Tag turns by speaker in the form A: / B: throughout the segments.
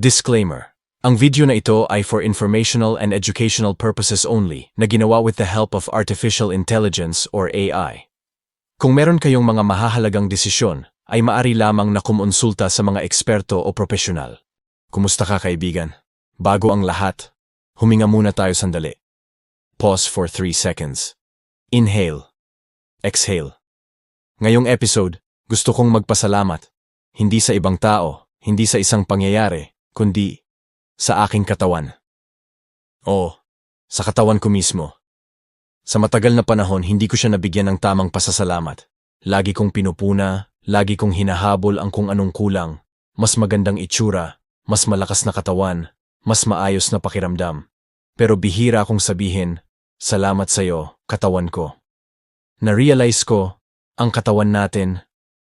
A: Disclaimer. Ang video na ito ay for informational and educational purposes only na ginawa with the help of Artificial Intelligence or AI. Kung meron kayong mga mahahalagang desisyon, ay maari lamang na kumonsulta sa mga eksperto o profesional. Kumusta ka kaibigan? Bago ang lahat, huminga muna tayo sandali. Pause for 3 seconds. Inhale. Exhale. Ngayong episode, gusto kong magpasalamat. Hindi sa ibang tao, hindi sa isang pangyayari, kundi sa aking katawan. Oo, sa katawan ko mismo. Sa matagal na panahon, hindi ko siya nabigyan ng tamang pasasalamat. Lagi kong pinupuna, lagi kong hinahabol ang kung anong kulang. Mas magandang itsura, mas malakas na katawan, mas maayos na pakiramdam. Pero bihira akong sabihin, salamat sa'yo, katawan ko. Na-realize ko, ang katawan natin,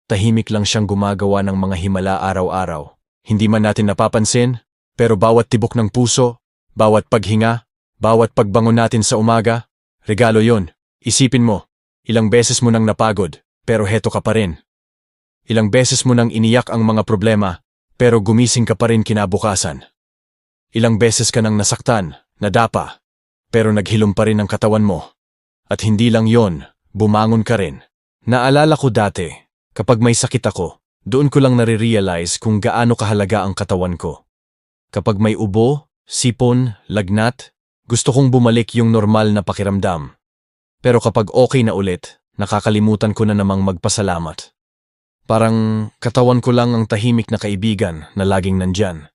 A: tahimik lang siyang gumagawa ng mga himala araw-araw. Hindi man natin napapansin, pero bawat tibok ng puso, bawat paghinga, bawat pagbangon natin sa umaga, regalo yon. Isipin mo, ilang beses mo nang napagod, pero heto ka pa rin. Ilang beses mo nang iniyak ang mga problema, pero gumising ka pa rin kinabukasan. Ilang beses ka nang nasaktan, nadapa, pero naghilom pa rin ang katawan mo. At hindi lang yon, bumangon ka rin. Naalala ko dati, kapag may sakit ako, doon ko lang nare-realize kung gaano kahalaga ang katawan ko. Kapag may ubo, sipon, lagnat, gusto kong bumalik yung normal na pakiramdam. Pero kapag okay na ulit, nakakalimutan ko na namang magpasalamat. Parang katawan ko lang ang tahimik na kaibigan na laging nandyan.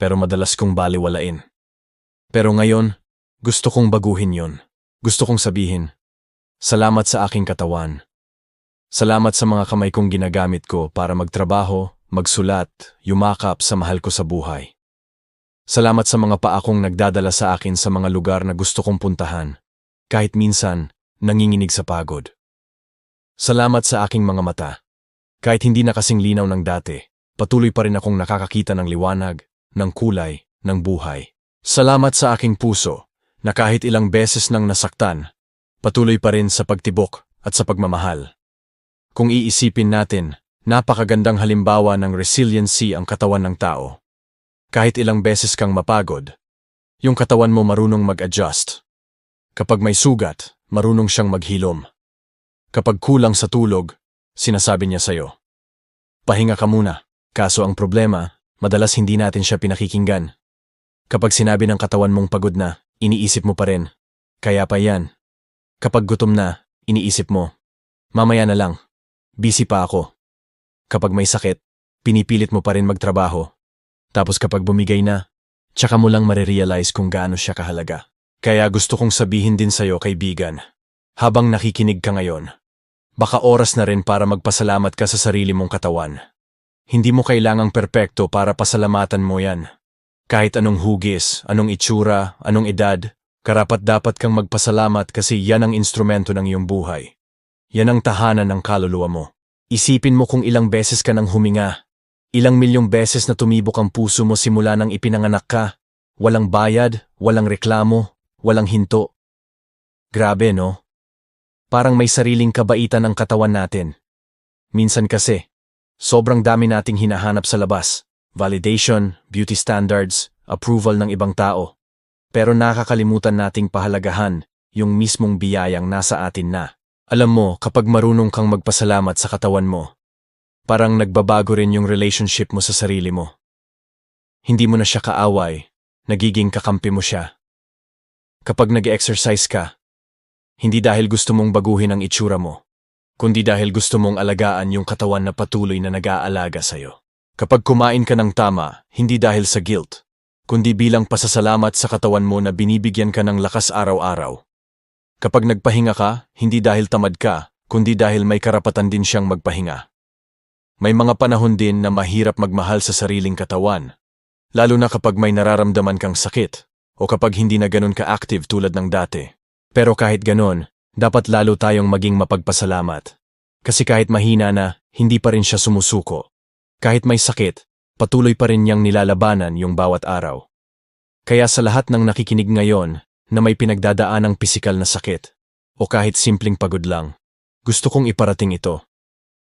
A: Pero madalas kong baliwalain. Pero ngayon, gusto kong baguhin yon. Gusto kong sabihin, salamat sa aking katawan. Salamat sa mga kamay kong ginagamit ko para magtrabaho, magsulat, yumakap sa mahal ko sa buhay. Salamat sa mga paa kong nagdadala sa akin sa mga lugar na gusto kong puntahan, kahit minsan nanginginig sa pagod. Salamat sa aking mga mata. Kahit hindi na kasing linaw ng dati, patuloy pa rin akong nakakakita ng liwanag, ng kulay, ng buhay. Salamat sa aking puso, na kahit ilang beses nang nasaktan, patuloy pa rin sa pagtibok at sa pagmamahal. Kung iisipin natin, napakagandang halimbawa ng resiliency ang katawan ng tao. Kahit ilang beses kang mapagod, yung katawan mo marunong mag-adjust. Kapag may sugat, marunong siyang maghilom. Kapag kulang sa tulog, sinasabi niya sa'yo, Pahinga ka muna. Kaso ang problema, madalas hindi natin siya pinakikinggan. Kapag sinabi ng katawan mong pagod na, iniisip mo pa rin. Kaya pa yan. Kapag gutom na, iniisip mo. Mamaya na lang. Busy pa ako. Kapag may sakit, pinipilit mo pa rin magtrabaho. Tapos kapag bumigay na, tsaka mo lang marirealize kung gaano siya kahalaga. Kaya gusto kong sabihin din sa'yo, kaibigan, habang nakikinig ka ngayon, baka oras na rin para magpasalamat ka sa sarili mong katawan. Hindi mo kailangang perpekto para pasalamatan mo yan. Kahit anong hugis, anong itsura, anong edad, karapat dapat kang magpasalamat kasi yan ang instrumento ng iyong buhay. Yan ang tahanan ng kaluluwa mo. Isipin mo kung ilang beses ka nang huminga, Ilang milyong beses na tumibok ang puso mo simula nang ipinanganak ka. Walang bayad, walang reklamo, walang hinto. Grabe, no? Parang may sariling kabaitan ang katawan natin. Minsan kasi, sobrang dami nating hinahanap sa labas. Validation, beauty standards, approval ng ibang tao. Pero nakakalimutan nating pahalagahan yung mismong biyayang nasa atin na. Alam mo, kapag marunong kang magpasalamat sa katawan mo, Parang nagbabago rin yung relationship mo sa sarili mo. Hindi mo na siya kaaway, nagiging kakampi mo siya. Kapag nag-exercise ka, hindi dahil gusto mong baguhin ang itsura mo, kundi dahil gusto mong alagaan yung katawan na patuloy na nag-aalaga sa'yo. Kapag kumain ka ng tama, hindi dahil sa guilt, kundi bilang pasasalamat sa katawan mo na binibigyan ka ng lakas araw-araw. Kapag nagpahinga ka, hindi dahil tamad ka, kundi dahil may karapatan din siyang magpahinga. May mga panahon din na mahirap magmahal sa sariling katawan, lalo na kapag may nararamdaman kang sakit o kapag hindi na ganun ka-active tulad ng dati. Pero kahit ganun, dapat lalo tayong maging mapagpasalamat. Kasi kahit mahina na, hindi pa rin siya sumusuko. Kahit may sakit, patuloy pa rin niyang nilalabanan yung bawat araw. Kaya sa lahat ng nakikinig ngayon na may pinagdadaan ng pisikal na sakit, o kahit simpleng pagod lang, gusto kong iparating ito.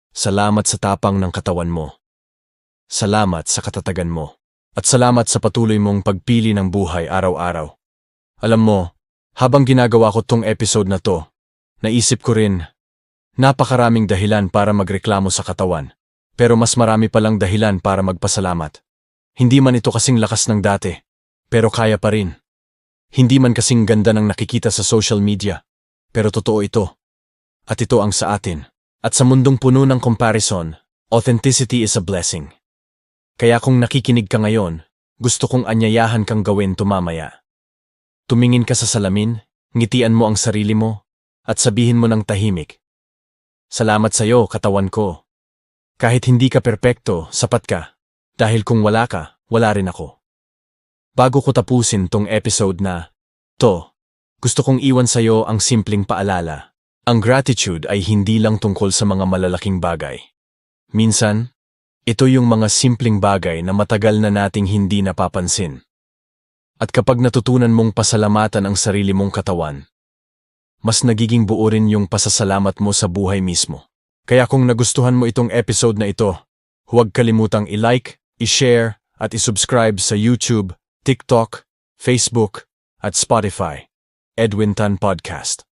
A: Salamat sa tapang ng katawan mo. Salamat sa katatagan mo. At salamat sa patuloy mong pagpili ng buhay araw-araw. Alam mo, habang ginagawa ko tong episode na to, naisip ko rin, napakaraming dahilan para magreklamo sa katawan. Pero mas marami palang dahilan para magpasalamat. Hindi man ito kasing lakas ng dati, pero kaya pa rin. Hindi man kasing ganda ng nakikita sa social media, pero totoo ito. At ito ang sa atin. At sa mundong puno ng comparison, authenticity is a blessing. Kaya kung nakikinig ka ngayon, gusto kong anyayahan kang gawin tumamaya. Tumingin ka sa salamin, ngitian mo ang sarili mo, at sabihin mo ng tahimik. Salamat sa'yo, katawan ko. Kahit hindi ka perpekto, sapat ka. Dahil kung wala ka, wala rin ako. Bago ko tapusin tong episode na, to, gusto kong iwan sa'yo ang simpleng paalala. Ang gratitude ay hindi lang tungkol sa mga malalaking bagay. Minsan, ito yung mga simpleng bagay na matagal na nating hindi napapansin. At kapag natutunan mong pasalamatan ang sarili mong katawan, mas nagiging buo rin yung pasasalamat mo sa buhay mismo. Kaya kung nagustuhan mo itong episode na ito, huwag kalimutang i-like, i-share, at i-subscribe sa YouTube, TikTok, Facebook, at Spotify. Edwin Tan Podcast.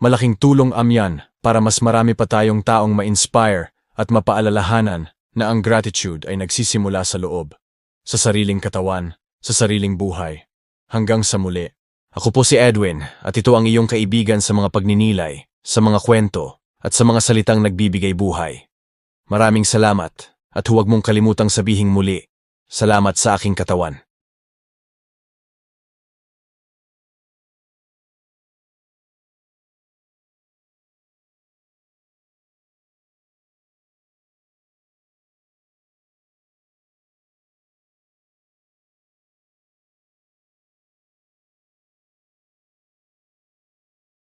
A: Malaking tulong amyan para mas marami pa tayong taong ma-inspire at mapaalalahanan na ang gratitude ay nagsisimula sa loob, sa sariling katawan, sa sariling buhay. Hanggang sa muli. Ako po si Edwin at ito ang iyong kaibigan sa mga pagninilay, sa mga kwento, at sa mga salitang nagbibigay buhay. Maraming salamat at huwag mong kalimutang sabihing muli, salamat sa aking katawan.